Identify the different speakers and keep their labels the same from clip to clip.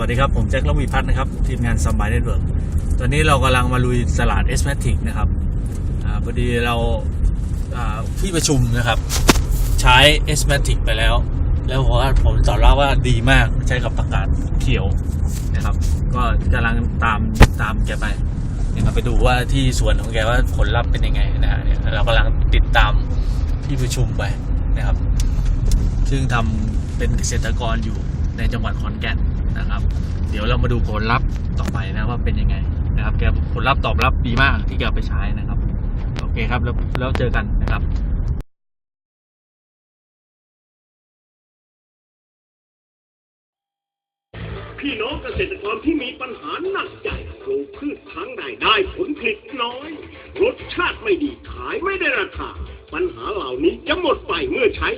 Speaker 1: วัสดีครับ ผมแจ็คลวีพัฒน์นะครับ ทีมงานซัมบายเน็ตเวิร์กตอนนี้เรากำลังมาลุยตลาดเอส m มทิกนะครับอพอดีเราอ่าที่ประชุมนะครับ ใช้เอส m มทิกไปแล้ว แล้วผมว่าผมตอบรับว่าดีมากใช้กับประกาศเขียวนะครับ ก็กำลังตามตามแกไปนะครับไปดูว่าที่สวนของแกว่าผลลัพธ์เป็นยังไงนะฮะเนี่ยเรากำลังติดตามที่ประชุมไปนะครับ ซึ่งทำเป็นเกษตรกรอยู่ในจังหวัดขอนแก่น นะครับ เดี๋ยวเรามาดูผลลัพธ์ต่อไปนะว่าเป็นยังไงนะครับ แกผลลัพธ์ตอบรับดีมากที่แกไปใช้นะครับ โอเคครับ แล้วแล้วเจอกันนะครับ
Speaker 2: พี่น้องเกษตรกรที่มีปัญหาหนักใจปลูกพืชครั้งใดได้ผลผลิตน้อย รสชาติไม่ดีขายไม่ได้ราคา ปัญหาเหล่านี้จะหมดไปเมื่อใช้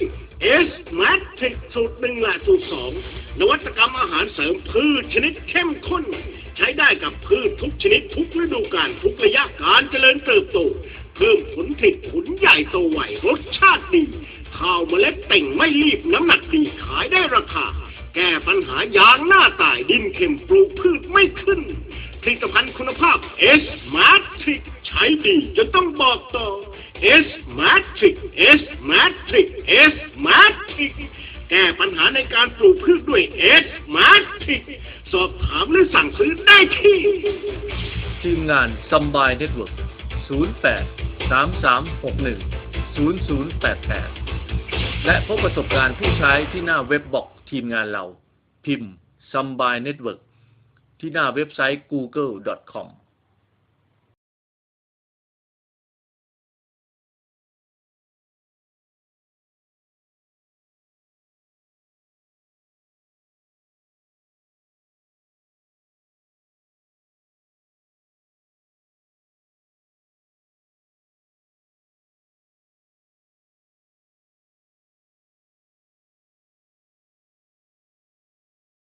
Speaker 2: เอสแมทริกสูตรหนึ่งและสูตรสองนวัตกรรมอาหารเสริมพืชชนิดเข้มข้น ใช้ได้กับพืชทุกชนิดทุกฤดูกาลทุกระยะการเจริญเติบโต เพิ่มผลผลิตผลใหญ่โตไวรสชาติดีข้าวเมล็ดเต่งไม่รีบน้ำหนักดีขายได้ราคา แก้ปัญหายางหน้าตายดินเข็มปลูกพืชไม่ขึ้นผลิตภัณฑ์คุณภาพ S Matrix ใช้ดีจนต้องบอกต่อ S Matrix S Matrix S Matrix แก้ปัญหาในการปลูกพืชด้วย S Matrix สอบถามหรือสั่งซื้อได้ที่
Speaker 3: ทีมงานซัมบายเน็ตเวิร์ก08 3361 0088 และพบประสบการณ์ผู้ใช้ที่หน้าเว็บบอกทีมงานเรา พิมพ์ซัมบายเน็ตเวิร์กที่หน้าเว็บไซต์ google.com